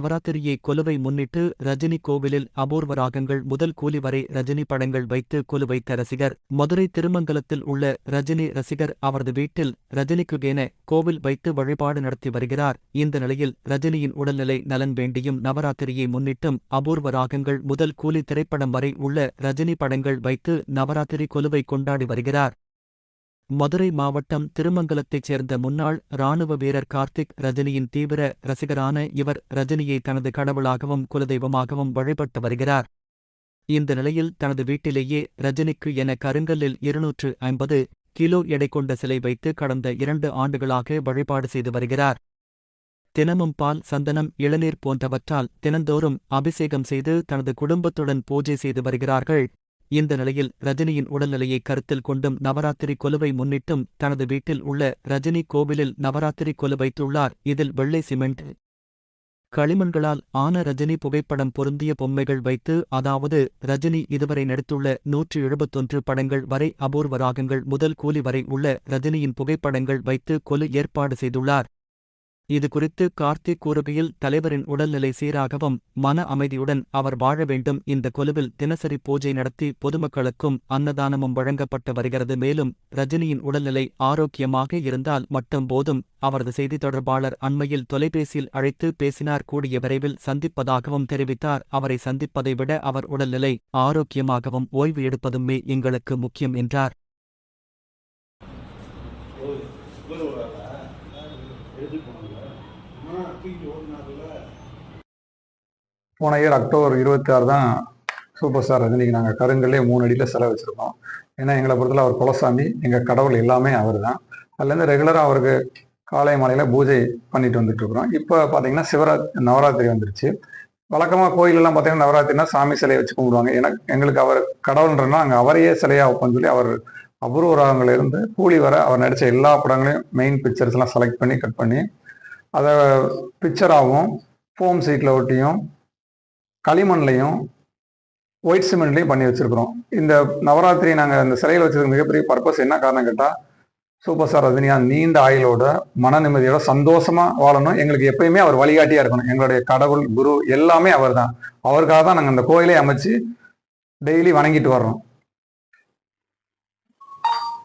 நவராத்திரியை கொலுவை முன்னிட்டு ரஜினி கோவிலில் அபூர்வ ராகங்கள் முதல் கூலி வரை ரஜினி படங்கள் வைத்து கொலு வைத்த ரசிகர். மதுரை திருமங்கலத்தில் உள்ள ரஜினி ரசிகர் அவரது வீட்டில் ரஜினிக்குகேன கோவில் வைத்து வழிபாடு நடத்தி வருகிறார். இந்த நிலையில் ரஜினியின் உடல்நிலை நலன் வேண்டியும் நவராத்திரியை முன்னிட்டும் அபூர்வ ராகங்கள் முதல் கூலி திரைப்படம் வரை உள்ள ரஜினி படங்கள் வைத்து நவராத்திரி கொலுவை கொண்டாடி வருகிறார். மதுரை மாவட்டம் திருமங்கலத்தைச் சேர்ந்த முன்னாள் இராணுவ வீரர் கார்த்திக் ரஜினியின் தீவிர ரசிகரான இவர் ரஜினியை தனது கடவுளாகவும் குலதெய்வமாகவும் வழிபட்டு வருகிறார். இந்த நிலையில் தனது வீட்டிலேயே ரஜினிக்கு என கருங்கல்லில் இருநூற்று ஐம்பது கிலோ எடை கொண்ட சிலை வைத்து கடந்த இரண்டு ஆண்டுகளாக வழிபாடு செய்து வருகிறார். தினமும் பால் சந்தனம் இளநீர் போன்றவற்றால் தினந்தோறும் அபிஷேகம் செய்து தனது குடும்பத்துடன் பூஜை செய்து வருகிறார்கள். இந்த நிலையில் ரஜினியின் உடல்நிலையை கருத்தில் கொண்டும் நவராத்திரி கொலுவை முன்னிட்டும் தனது வீட்டில் உள்ள ரஜினி கோவிலில் நவராத்திரி கொலு வைத்துள்ளார். இதில் வெள்ளை சிமெண்ட். களிமண்களால் ஆன ரஜினி புகைப்படம் பொருந்திய பொம்மைகள் வைத்து அதாவது ரஜினி இதுவரை நடித்துள்ள நூற்று எழுபத்தொன்று படங்கள் வரை அபூர்வ ராகங்கள் முதல் கூலி வரை உள்ள ரஜினியின் புகைப்படங்கள் வைத்து கொலு ஏற்பாடு செய்துள்ளார். இது குறித்து கார்த்திக் கூறுகையில் தலைவரின் உடல்நிலை சீராகவும் மன அமைதியுடன் அவர் வாழ வேண்டும். இந்த கொலுவில் தினசரி பூஜை நடத்தி பொதுமக்களுக்கும் அன்னதானமும் வழங்கப்பட்டு வருகிறது. மேலும் ரஜினியின் உடல்நிலை ஆரோக்கியமாக இருந்தால் மட்டும் போதும். அவரது செய்தி தொடர்பாளர் அண்மையில் தொலைபேசியில் அழைத்து பேசினார். கூடிய விரைவில் சந்திப்பதாகவும் தெரிவித்தார். அவரை சந்திப்பதை விட அவர் உடல்நிலை ஆரோக்கியமாகவும் ஓய்வு எடுப்பதுமே எங்களுக்கு முக்கியம் என்றார். போன இயர் அக்டோபர் இருபத்தி ஆறு தான் சூப்பர் ஸ்டார் ரஜினிக்கு நாங்கள் கருங்கல்லே மூணு அடியில் செலவு வச்சுருக்கோம். ஏன்னா எங்களை பொறுத்தல அவர் குலசாமி எங்கள் கடவுள் எல்லாமே அவர் தான் அதுலேருந்து ரெகுலராக அவருக்கு காலை மாலையில் பூஜை பண்ணிட்டு வந்துட்டு இருக்கிறோம். இப்போ பார்த்தீங்கன்னா சிவராத் நவராத்திரி வந்துருச்சு. வழக்கமாக கோயிலெல்லாம் பார்த்தீங்கன்னா நவராத்திரினா சாமி சிலையை வச்சு கும்பிடுவாங்க. ஏன்னா எங்களுக்கு அவர் கடவுள்ன்றனா அங்கே அவரையே சிலையாக வைப்போம்னு சொல்லி அவர் அபூர்வ இருந்து கூலி வர அவர் நடித்த எல்லா படங்களையும் மெயின் பிக்சர்ஸ்லாம் செலக்ட் பண்ணி கட் பண்ணி அதை பிக்சராகவும் ஃபோம் சீட்டில் ஒட்டியும் களிமண்லையும் ஒயிட் சிமெண்ட்லையும் பண்ணி வச்சுருக்குறோம். இந்த நவராத்திரி நாங்கள் இந்த சிலையில் வச்சதுக்கு மிகப்பெரிய பர்பஸ் என்ன காரணம் கேட்டால் சூப்பர் ஸ்டார் ரஜினியா நீண்ட ஆயுளோட மன நிம்மதியோட சந்தோஷமாக வாழணும். எங்களுக்கு எப்பயுமே அவர் வழிகாட்டியாக இருக்கணும். எங்களுடைய கடவுள் குரு எல்லாமே அவர் தான் அவருக்காக தான் நாங்கள் அந்த கோயிலை அமைச்சு டெய்லி வணங்கிட்டு வர்றோம்.